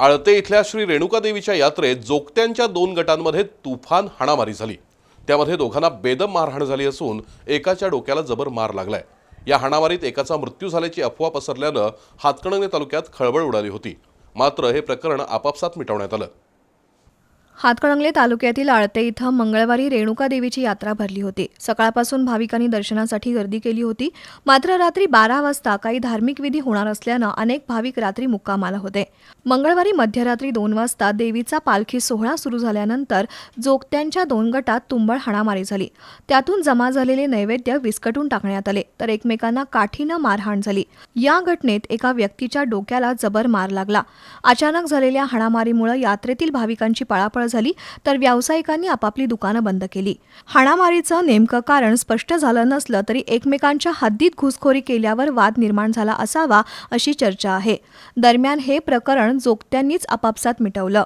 आळते इथल्या श्री रेणुका देवीच्या यात्रेत जोगत्यांच्या दोन गटांमध्ये तुफान हाणामारी झाली. त्यामध्ये दोघांना बेदम मारहाण झाली असून एकाच्या डोक्याला जबर मार लागलाय. या हाणामारीत एकाचा मृत्यू झाल्याची अफवा पसरल्यानं हातकणंगले तालुक्यात खळबळ उडाली होती. मात्र हे प्रकरण आपापसात मिटवण्यात आलं. हातकणंगले तालुक्यातील आळते इथं मंगळवारी रेणुका देवीची यात्रा भरली होती. सकाळपासून भाविकांनी दर्शनासाठी गर्दी केली होती. मात्र रात्री बारा वाजता काही धार्मिक विधी होणार असल्यानं अनेक भाविक रात्री मुक्कामाला होते. मंगळवारी मध्यरात्री दोन वाजता देवीचा पालखी सोहळा सुरू झाल्यानंतर जोगत्यांच्या दोन गटात तुंबळ हाणामारी झाली. त्यातून जमा झालेले नैवेद्य विस्कटून टाकण्यात आले तर एकमेकांना काठीनं मारहाण झाली. या घटनेत एका व्यक्तीच्या डोक्याला जबर मार लागला. अचानक झालेल्या हाणामारीमुळे यात्रेतील भाविकांची पळापळ झाली तर व्यावसायिकांनी आपापली दुकानं बंद केली. हाणामारीचं नेमकं कारण स्पष्ट झालं नसलं तरी एकमेकांच्या हद्दीत घुसखोरी केल्यावर वाद निर्माण झाला असावा अशी चर्चा आहे. दरम्यान हे प्रकरण जोगत्यांनीच आपापसात मिटवलं.